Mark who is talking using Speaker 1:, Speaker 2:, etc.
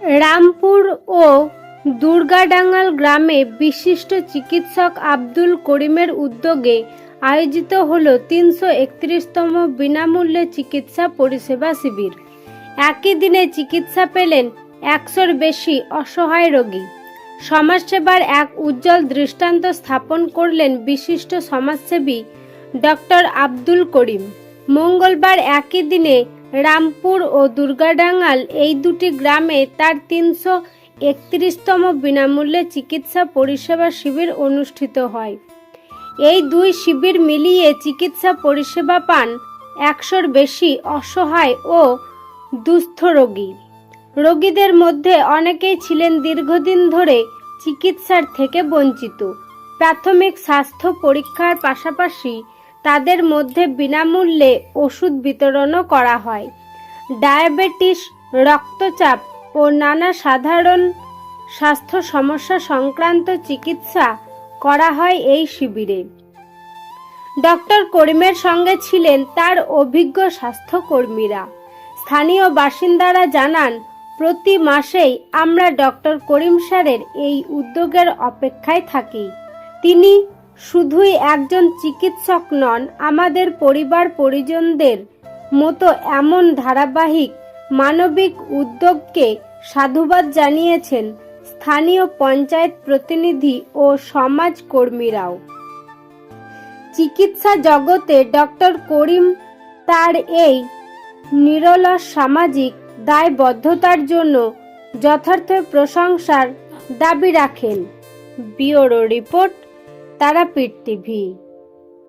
Speaker 1: রামপুর ও দুর্গাডাঙ্গাল গ্রামে বিশিষ্ট চিকিৎসক আব্দুল করিমের উদ্যোগে আয়োজিত হল তিনশো একত্রিশতম বিনামূল্যে চিকিৎসা পরিষেবা শিবির। একই দিনে চিকিৎসা পেলেন একশোর বেশি অসহায় রোগী। সমাজসেবার এক উজ্জ্বল দৃষ্টান্ত স্থাপন করলেন বিশিষ্ট সমাজসেবী ডক্টর আব্দুল করিম। মঙ্গলবার একই দিনে রামপুর ও দুর্গাডাঙ্গাল, এই দুটি গ্রামে তার তিনশো একত্রিশতম বিনামূল্যে চিকিৎসা পরিষেবা শিবির অনুষ্ঠিত হয়। এই দুই শিবির মিলিয়ে চিকিৎসা পরিষেবা পান একশোর বেশি অসহায় ও দুস্থ রোগী। রোগীদের মধ্যে অনেকেই ছিলেন দীর্ঘদিন ধরে চিকিৎসার থেকে বঞ্চিত। প্রাথমিক স্বাস্থ্য পরীক্ষার পাশাপাশি তাদের মধ্যে বিনামূল্যে ওষুধ বিতরণও করা হয়। ডায়াবেটিস, রক্তচাপ ও নানা সাধারণ স্বাস্থ্য সমস্যা সংক্রান্ত চিকিৎসা করা হয় এই শিবিরে। ডক্টর করিমের সঙ্গে ছিলেন তার অভিজ্ঞ স্বাস্থ্যকর্মীরা। স্থানীয় বাসিন্দারা জানান, প্রতি মাসেই আমরা ডক্টর করিম স্যারের এই উদ্যোগের অপেক্ষায় থাকি। তিনি শুধুই একজন চিকিৎসক নন, আমাদের পরিবার পরিজনদের মতো এমন ধারাবাহিক মানবিক উদ্যোগকে সাধুবাদ জানিয়েছেন স্থানীয় পঞ্চায়েত প্রতিনিধি ও সমাজ কর্মীরাও চিকিৎসা জগতে ডক্টর করিম তার এই নিরলস সামাজিক দায়বদ্ধতার জন্য যথার্থ প্রশংসার দাবি রাখেন। Bureau report Tarapith TV.